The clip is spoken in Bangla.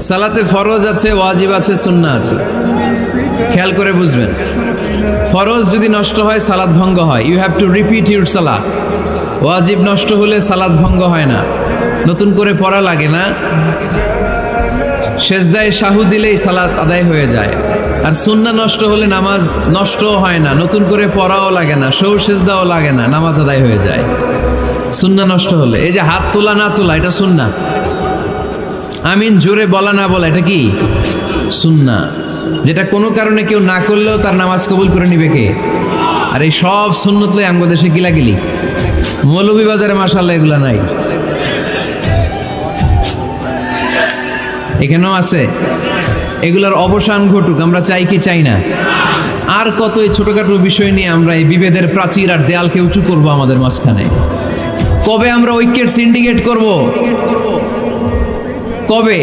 সালাতে ফরজ আছে, ওয়াজিব আছে সুন্না আছে। খেয়াল করে বুঝবেন। ফরজ যদি নষ্ট হয় সালাদ ভঙ্গ হয়। You have to repeat your সালা ওয়াজিব নষ্ট হলে সালাদ ভঙ্গ হয় না। নতুন করে পড়া লাগে না। সেজদায় শাহু দিলেই সালাত আদায় হয়ে যায়। আর সুন্না নষ্ট হলে নামাজ নষ্টও হয় না। নতুন করে পড়াও লাগে না। সৌ সেজদাও লাগে না। নামাজ আদায় হয়ে যায়। সুন্না নষ্ট হলে। এই যে হাত তোলা না তোলা, এটা সুন্না আমিন জোরে বলা না বলা, এটা কি? সুন্না। যেটা কোনো কারণে কেউ না করলেও তার নামাজ কবুল করে নিবে কে? আর এই সব সুন্নত লই আমগো দেশে গিলাগিলি। মৌলভীবাজারে মাসাল্লাহ এগুলা নাই। এখানেও আছে। এগুলোর অবসান ঘটুক, আমরা চাই কি চাই না। আর কত এই ছোটখাটো বিষয় নিয়ে আমরা এই বিভেদের প্রাচীর আর দেয়ালকে উঁচু করব আমাদের মাঝখানে। কবে আমরা ঐক্যের সিন্ডিকেট করব? কবে?